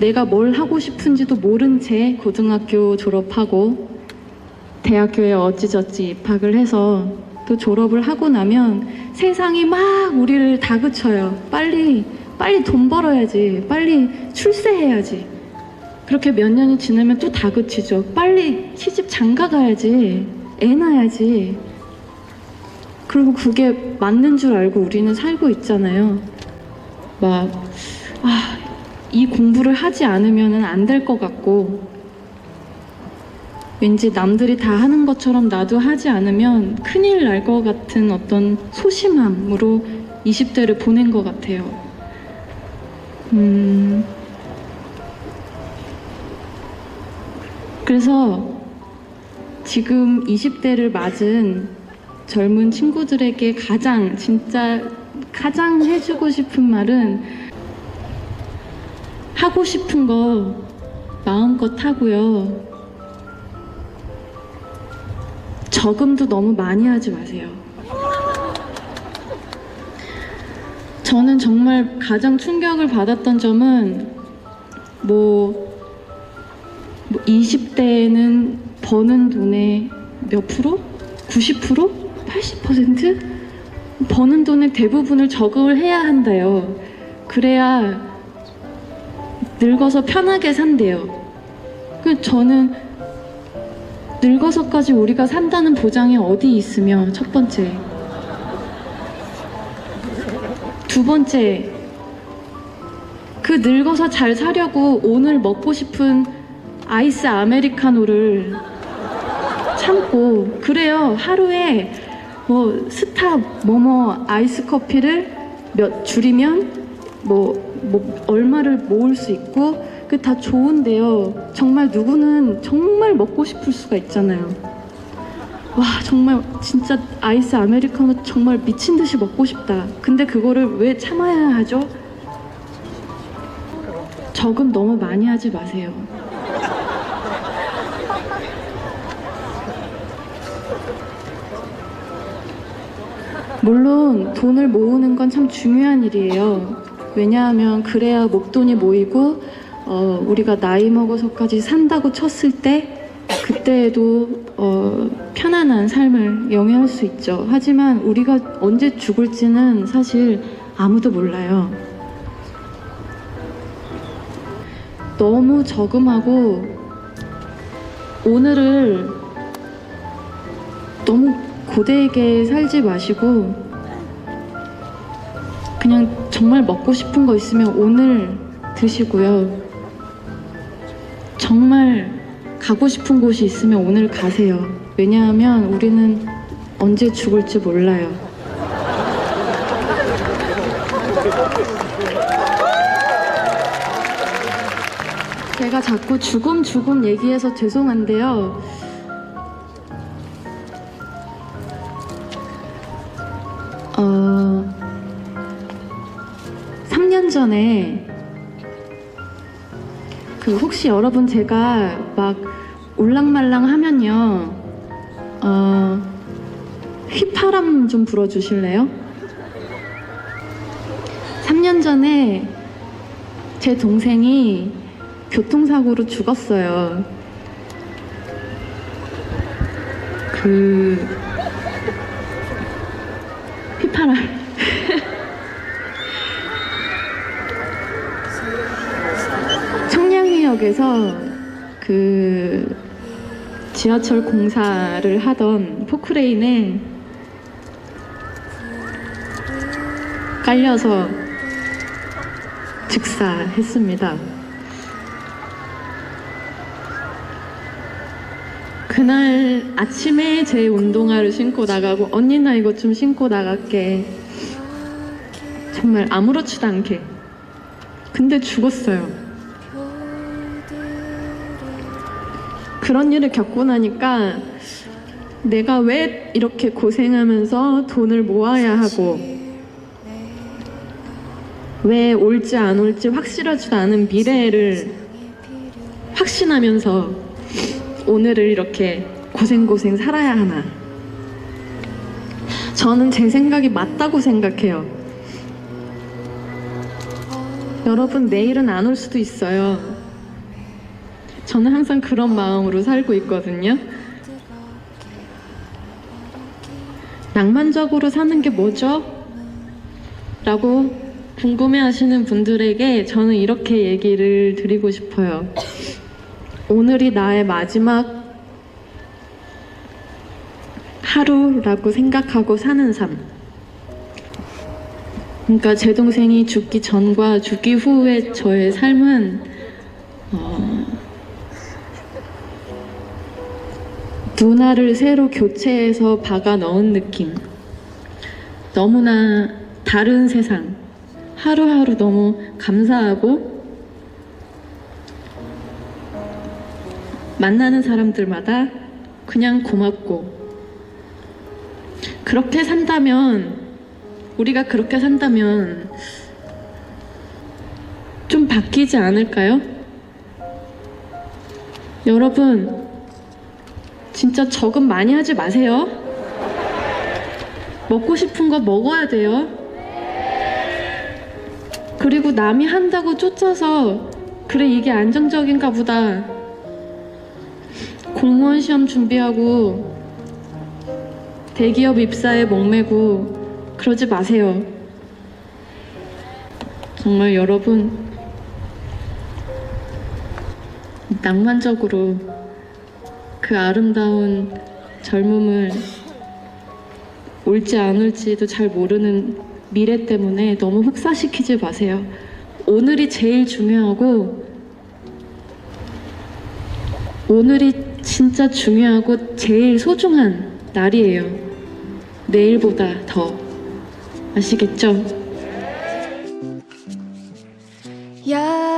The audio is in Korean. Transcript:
내가 뭘 하고 싶은지도 모른 채 고등학교 졸업하고 대학교에 어찌저찌 입학을 해서 또 졸업을 하고 나면 세상이 막 우리를 다그쳐요. 빨리, 빨리 돈 벌어야지. 빨리 출세해야지. 그렇게 몇 년이 지나면 또 다그치죠. 빨리 시집 장가 가야지. 애 낳아야지. 그리고 그게 맞는 줄 알고 우리는 살고 있잖아요. 막, 아, 이 공부를 하지 않으면 안 될 것 같고, 왠지 남들이 다 하는 것처럼 나도 하지 않으면 큰일 날 것 같은 어떤 소심함으로 20대를 보낸 것 같아요. 음, 그래서 지금 20대를 맞은 젊은 친구들에게 가장 진짜 가장 해주고 싶은 말은 하고 싶은 거 마음껏 하고요. 저금도 너무 많이 하지 마세요. 저는 정말 가장 충격을 받았던 점은 뭐, 뭐 20대에는 버는 돈의 몇 프로? 90%? 80%? 버는 돈의 대부분을 저금을 해야 한대요. 그래야 늙어서 편하게 산대요. 그 저는 늙어서까지 우리가 산다는 보장이 어디 있으며 첫 번째. 두 번째. 그 늙어서 잘 사려고 오늘 먹고 싶은 아이스 아메리카노를 참고 그래요. 하루에 뭐 스타 뭐뭐 아이스 커피를 몇 줄이면 뭐, 뭐 얼마를 모을 수 있고 그 다 좋은데요. 정말 누구는 정말 먹고 싶을 수가 있잖아요. 와 정말 진짜 아이스 아메리카노 정말 미친 듯이 먹고 싶다. 근데 그거를 왜 참아야 하죠? 저금 너무 많이 하지 마세요. 물론 돈을 모으는 건 참 중요한 일이에요. 왜냐하면 그래야 목돈이 모이고 어, 우리가 나이 먹어서까지 산다고 쳤을 때 그때에도 어, 편안한 삶을 영위할 수 있죠. 하지만 우리가 언제 죽을지는 사실 아무도 몰라요. 너무 저금하고 오늘을 너무 고되게 살지 마시고 그냥 정말 먹고 싶은 거 있으면 오늘 드시고요. 정말 가고 싶은 곳이 있으면 오늘 가세요. 왜냐하면 우리는 언제 죽을지 몰라요. 제가 자꾸 죽음 죽음 얘기해서 죄송한데요. 어, 3년 전에 그 혹시 여러분 제가 막 울랑말랑 하면요, 어, 휘파람 좀 불어주실래요? 3년 전에 제 동생이 교통사고로 죽었어요. 그 휘파람. 청량리역에서 그 지하철 공사를 하던 포크레인에 깔려서 즉사했습니다. 그날 아침에 제 운동화를 신고 나가고 언니 나 이거 좀 신고 나갈게. 정말 아무렇지도 않게. 근데 죽었어요. 그런 일을 겪고 나니까 내가 왜 이렇게 고생하면서 돈을 모아야 하고 왜 올지 안 올지 확실하지도 않은 미래를 확신하면서 오늘을 이렇게 고생고생 살아야 하나. 저는 제 생각이 맞다고 생각해요. 여러분, 내일은 안 올 수도 있어요. 저는 항상 그런 마음으로 살고 있거든요. 낭만적으로 사는 게 뭐죠? 라고 궁금해 하시는 분들에게 저는 이렇게 얘기를 드리고 싶어요. 오늘이 나의 마지막 하루라고 생각하고 사는 삶. 그러니까 제 동생이 죽기 전과 죽기 후의 저의 삶은 어, 눈알을 새로 교체해서 박아 넣은 느낌. 너무나 다른 세상. 하루하루 너무 감사하고 만나는 사람들마다 그냥 고맙고 그렇게 산다면 우리가 그렇게 산다면 좀 바뀌지 않을까요? 여러분 진짜 적응 많이 하지 마세요. 먹고 싶은 거 먹어야 돼요. 그리고 남이 한다고 쫓아서 그래 이게 안정적인가 보다. 공무원 시험 준비하고 대기업 입사에 목매고 그러지 마세요. 정말 여러분 낭만적으로 그 아름다운 젊음을 올지 안 올지도 잘 모르는 미래 때문에 너무 흑사시키지 마세요. 오늘이 제일 중요하고 오늘이 진짜 중요하고 제일 소중한 날이에요. 내일보다 더 아시겠죠? 야